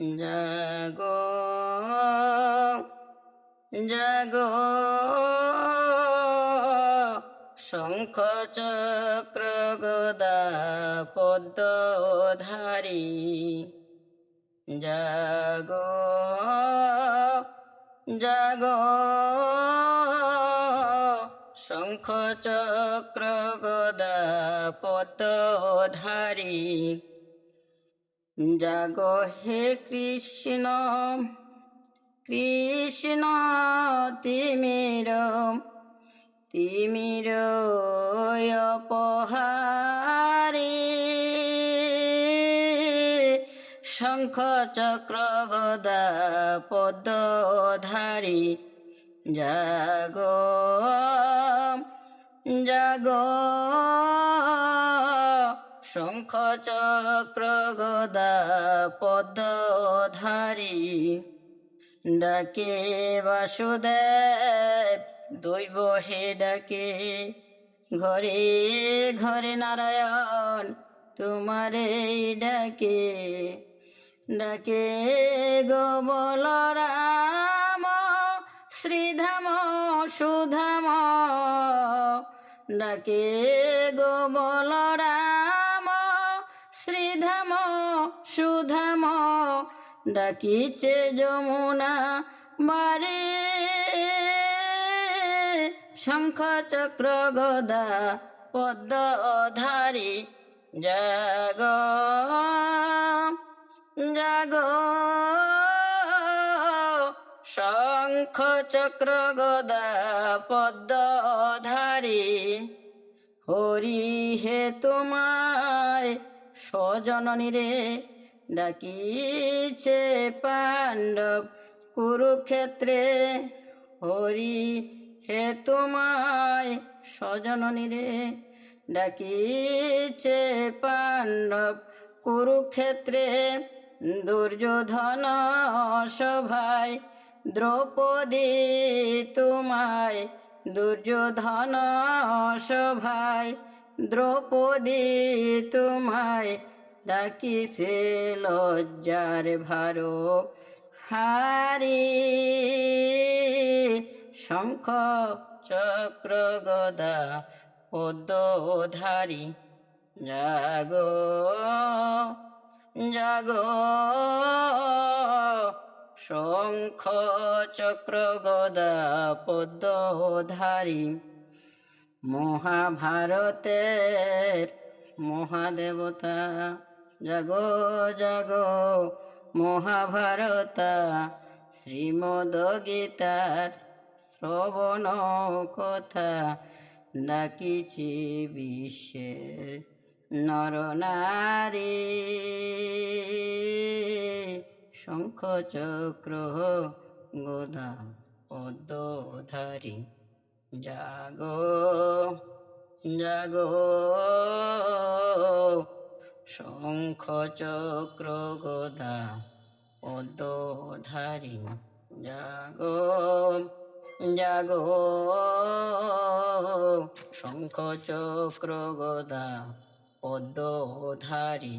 জাগো জাগো। শঙ্খ চক্র গদা পদ্মধারী জাগো জাগো। শঙ্খ চক্র গদা পদ্মধারী জাগো হে কৃষ্ণ কৃষ্ণ তিমির তিমির অপহারি। শঙ্খ চক্র গদা পদ্মধারী জাগো জাগো। শঙ্খ চক্র গদা পদ্মধারী ডাকে বাসুদেব দৈব হে ডাকে, ঘরে ঘরে নারায়ণ তোমারে ডাকে। ডাকে গো বলরাম শ্রীধাম, সুধাম। ডাকে গো বলরাম শ্রীধাম, সুধাম, ডাকিছে যমুনা মারে শঙ্খ চক্র গদা পদ্ম ধারী জাগ জাগ। শঙ্খ চক্র গদা পদ্ম ধারী হরি হে তোমায় স্বজননী রে, ডাকিছে পাণ্ডব কুরুক্ষেত্রে। হরি হে তোমায় স্বজননী রে, ডাকিছে পাণ্ডব কুরুক্ষেত্রে। দুর্যোধন সভায় দ্রৌপদী তোমায়, দুর্যোধন সভায় দ্রৌপদী তোমায় ডাকিছে লজ্জার ভারো। হারি শঙ্খ চক্র গদা পদ্মধারী। জাগ, জাগো, শঙ্খ চক্র গদা পদ্মধারী। মহাভারতের মহাদেবতা। জাগো জাগো, মহাভারতা শ্রীমদ গীতার শ্রবণ কথা। ডাকিছি বিশ্বের নরনারী শঙ্খ চক্র গোদা পদ্মধারী। জাগো জাগো। শঙ্খ চক্র গদা পদ্মধারী জাগো জাগো। শঙ্খ চক্র গদা পদ্মধারী